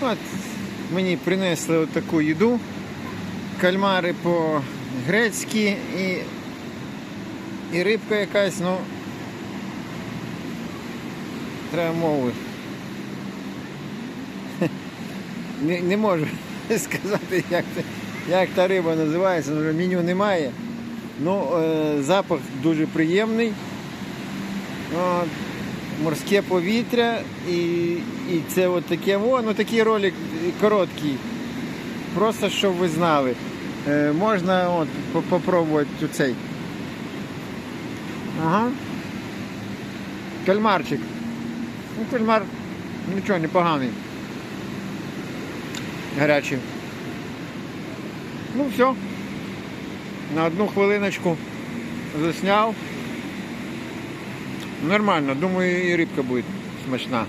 От мені принесли таку їду. Кальмари по-грецьки і, і рибка якась, ну. Треба мови. Не, не можу сказати, як, це- як та риба називається, вже меню немає. Ну, е, запах дуже приємний. От, морське повітря і, і це от таке, о, ну такий ролик короткий. Просто щоб ви знали. Е, можна от, попробувати цей. Ага. Кальмарчик. Ну, кальмар нічого, непоганий. Гарячий. Ну все. На одну хвилиночку засняв. Нормально, думаю, і рибка буде смачна.